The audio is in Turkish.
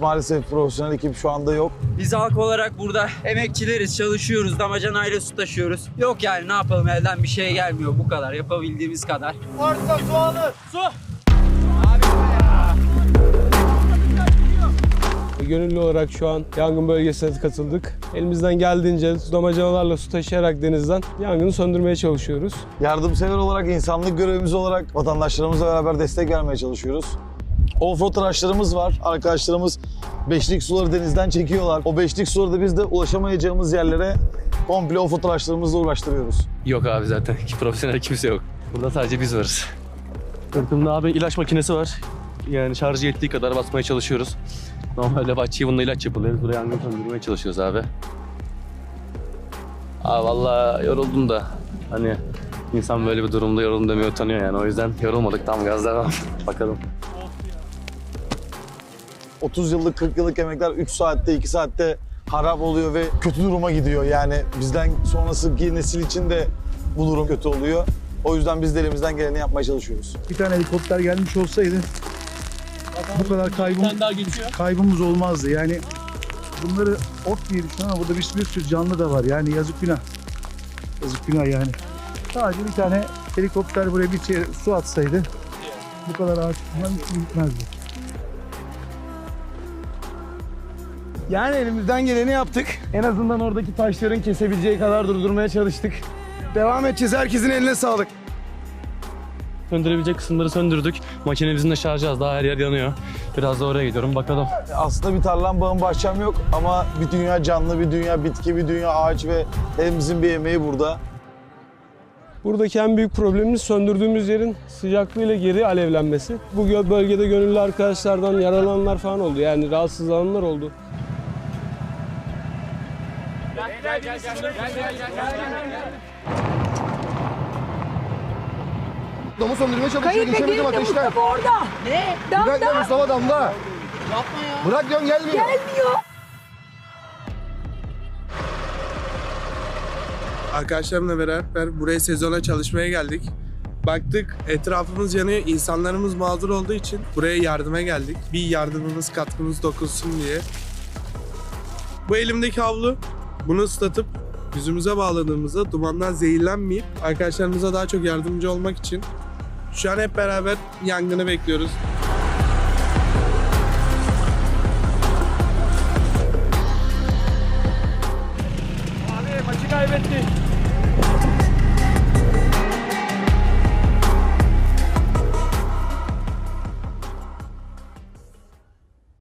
Maalesef profesyonel ekip şu anda yok. Biz halk olarak burada emekçileriz, çalışıyoruz, damacanayla su taşıyoruz. Yok yani ne yapalım elden bir şey gelmiyor bu kadar yapabildiğimiz kadar. Gönüllü olarak şu an yangın bölgesine katıldık. Elimizden geldiğince su damacanalarla su taşıyarak denizden yangını söndürmeye çalışıyoruz. Yardımsever olarak, insanlık görevimiz olarak vatandaşlarımızla beraber destek vermeye çalışıyoruz. Offroad araçlarımız var. Arkadaşlarımız beşlik suları denizden çekiyorlar. O beşlik suları da biz de ulaşamayacağımız yerlere komple offroad araçlarımızla uğraştırıyoruz. Yok abi zaten. Profesyonel kimse yok. Burada sadece biz varız. Sırtımda abi ilaç makinesi var. Yani şarjı yettiği kadar basmaya çalışıyoruz. Normalde bahçeye bununla ilaç yapılıyor. Buraya yangın söndürmeye çalışıyoruz abi. Aa vallahi yoruldum da hani insan böyle bir durumda yoruldum demeye utanıyor yani. O yüzden yorulmadık tam gaz devam. Bakalım. 30 yıllık, 40 yıllık emekler 3 saatte, 2 saatte harap oluyor ve kötü duruma gidiyor. Yani bizden sonrasındaki nesil için de bu durum kötü oluyor. O yüzden biz de elimizden geleni yapmaya çalışıyoruz. Bir tane helikopter gelmiş olsaydı bu kadar kaybım, kaybımız olmazdı. Yani bunları ot diye düşünüyorum ama burada bir, bir sürü canlı da var. Yani yazık günah. Yazık günah yani. Sadece bir tane helikopter buraya bir çe- su atsaydı bu kadar ağaç gitmezdi. Yani elimizden geleni yaptık. En azından oradaki taşların kesebileceği kadar durdurmaya çalıştık. Devam edeceğiz. Herkesin eline sağlık. Söndürebilecek kısımları söndürdük. Makinemizin de şarjı az. Daha her yer yanıyor. Biraz da oraya gidiyorum. Bakalım. Aslında bir tarlam, bağım, bahçem yok ama bir dünya canlı, bir dünya bitki, bir dünya ağaç ve hepimizin bir emeği burada. Buradaki en büyük problemimiz söndürdüğümüz yerin sıcaklığıyla geri alevlenmesi. Bu bölgede gönüllü arkadaşlardan yaralananlar falan oldu. Yani rahatsızlananlar oldu. Domu söndürmeye çalışıyor. Kayıp Geçemedim de ateşten. Mustafa orada. Ne? Bırak lan Damda Mustafa damla. Yapma ya. Bırak diyorum gelmiyor. gelmiyor. Arkadaşlarımla beraber buraya sezona çalışmaya geldik. Baktık etrafımız yanıyor, insanlarımız mağdur olduğu için buraya yardıma geldik. Bir yardımımız, katkımız dokunsun diye. Bu elimdeki havlu, bunu ıslatıp yüzümüze bağladığımızda dumandan zehirlenmeyip arkadaşlarımıza daha çok yardımcı olmak için şu an hep beraber yangını bekliyoruz. Abi maçı kaybettik.